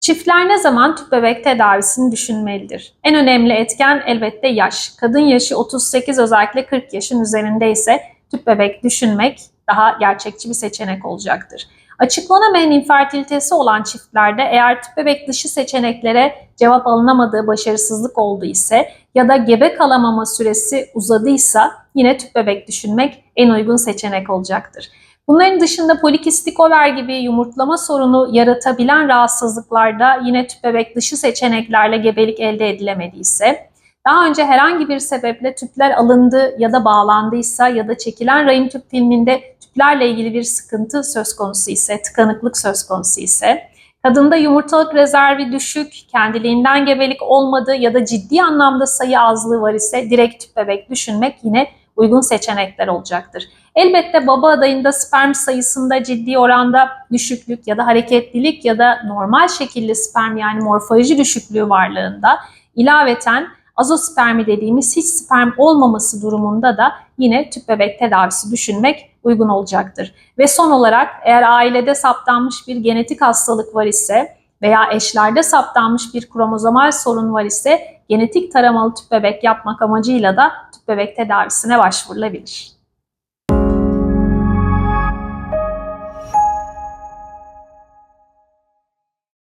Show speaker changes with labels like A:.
A: Çiftler ne zaman tüp bebek tedavisini düşünmelidir? En önemli etken elbette yaş. Kadın yaşı 38 özellikle 40 yaşın üzerinde ise tüp bebek düşünmek daha gerçekçi bir seçenek olacaktır. Açıklanamayan infertilitesi olan çiftlerde eğer tüp bebek dışı seçeneklere cevap alınamadığı başarısızlık oldu ise ya da gebe kalamama süresi uzadıysa yine tüp bebek düşünmek en uygun seçenek olacaktır. Bunların dışında polikistik over gibi yumurtlama sorunu yaratabilen rahatsızlıklarda yine tüp bebek dışı seçeneklerle gebelik elde edilemediyse, daha önce herhangi bir sebeple tüpler alındı ya da bağlandıysa ya da çekilen rahim tüp filminde tüplerle ilgili bir sıkıntı söz konusu ise, tıkanıklık söz konusu ise, kadında yumurtalık rezervi düşük, kendiliğinden gebelik olmadı ya da ciddi anlamda sayı azlığı var ise direkt tüp bebek düşünmek yine uygun seçenekler olacaktır. Elbette baba adayında sperm sayısında ciddi oranda düşüklük ya da hareketlilik ya da normal şekilli sperm yani morfoloji düşüklüğü varlığında ilaveten azospermi dediğimiz hiç sperm olmaması durumunda da yine tüp bebek tedavisi düşünmek uygun olacaktır. Ve son olarak eğer ailede saptanmış bir genetik hastalık var ise veya eşlerde saptanmış bir kromozomal sorun var ise genetik taramalı tüp bebek yapmak amacıyla da tüp bebek tedavisine başvurulabilir.